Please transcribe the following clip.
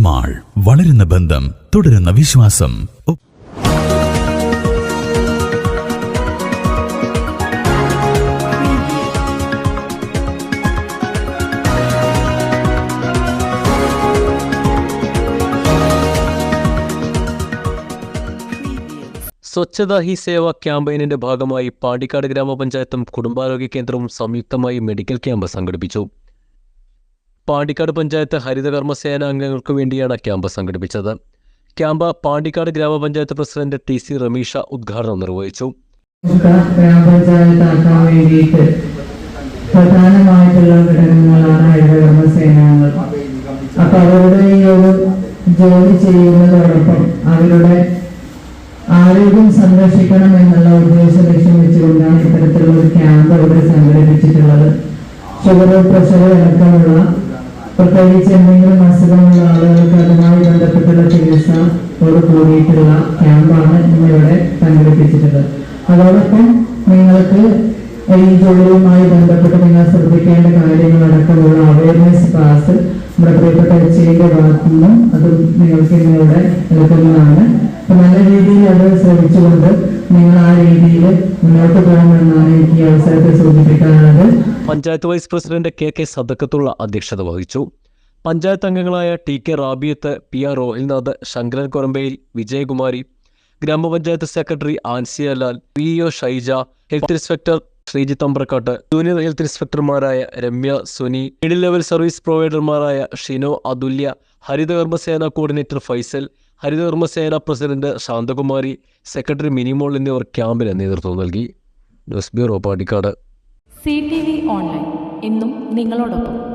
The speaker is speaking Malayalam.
മാൾ വളരുന്ന ബന്ധം തുടരുന്ന വിശ്വാസം. സ്വച്ഛതാ ഹി സേവ ക്യാമ്പയിനിന്റെ ഭാഗമായി പാണ്ടിക്കാട് ഗ്രാമപഞ്ചായത്തും കുടുംബാരോഗ്യ കേന്ദ്രവും സംയുക്തമായി മെഡിക്കൽ ക്യാമ്പ് സംഘടിപ്പിച്ചു. പാണ്ടിക്കാട് പഞ്ചായത്ത് ഹരിതകർമ്മസേന അംഗങ്ങൾക്ക് വേണ്ടിയാണ് ക്യാമ്പ് സംഘടിപ്പിച്ചത്. ക്യാമ്പ് പാണ്ടിക്കാട് ഗ്രാമപഞ്ചായത്ത് പ്രസിഡന്റ് ടി സി റമീഷ ഉദ്ഘാടനം നിർവഹിച്ചു. പ്രധാനമായിട്ടുള്ള ഘടകങ്ങളാണ് ഹരിതകർമ്മസേന അപ്പൊ അവരുടെ ഈ ഒരു ജോലി ചെയ്യുന്നതോടൊപ്പം അവരുടെ ആരോഗ്യം സംരക്ഷിക്കണം എന്നുള്ള ഉദ്ദേശ ലക്ഷ്യം വെച്ചുകൊണ്ടാണ് ഇത്തരത്തിലുള്ള ഒരു ക്യാമ്പ് ഇവിടെ സംഘടിപ്പിച്ചിട്ടുള്ളത്. ഷുഗർ പ്രഷർ അടക്കമുള്ള പ്രത്യേകിച്ച് എന്തെങ്കിലും അസുഖമുള്ള ആളുകൾക്ക് അതുമായി ബന്ധപ്പെട്ടുള്ള ചികിത്സയോട് കൂടിയിട്ടുള്ള ക്യാമ്പാണ് ഇന്നിവിടെ സംഘടിപ്പിച്ചിട്ടുള്ളത്. അതോടൊപ്പം നിങ്ങൾക്ക് ഈ ജോലിയുമായി ബന്ധപ്പെട്ട് നിങ്ങൾ ശ്രദ്ധിക്കേണ്ട കാര്യങ്ങളടക്കമുള്ള അവയർനെസ് ക്ലാസ് നമ്മുടെ പ്രിയപ്പെട്ട എച്ചിന്റെ ഭാഗത്തു നിന്നും അതും നിങ്ങൾക്ക് ഇന്നിവിടെ നൽകുന്നതാണ് നല്ല രീതിയിൽ അത് ശ്രമിച്ചുകൊണ്ട് നിങ്ങൾ ആ രീതിയിൽ മുന്നോട്ട് പോകണമെന്നാണ് എനിക്ക് സൂചിപ്പിക്കാനുള്ളത്. Panchayat vice president K K Sadakkathulla അധ്യക്ഷത വഹിച്ചു. പഞ്ചായത്ത് അംഗങ്ങളായ T K Rabiyath P R Rohilnath Sankaran Korambayil Vijayakumari grama panchayat secretary Ansiya Lal P O Shaija health inspector Sreejith Ambrakkat junior health ഇൻസ്പെക്ടർമാരായ Ramya Suni middle level service പ്രൊവൈഡർമാരായ Shino Athulya Harithakarmasena coordinator Faisal Harithakarmasena president Santhakumari secretary Minimol എന്നിവർ ക്യാമ്പിന് നേതൃത്വം നൽകി. News bureau Pandikkad. C T V online. ഇന്നും നിങ്ങളോടൊപ്പം.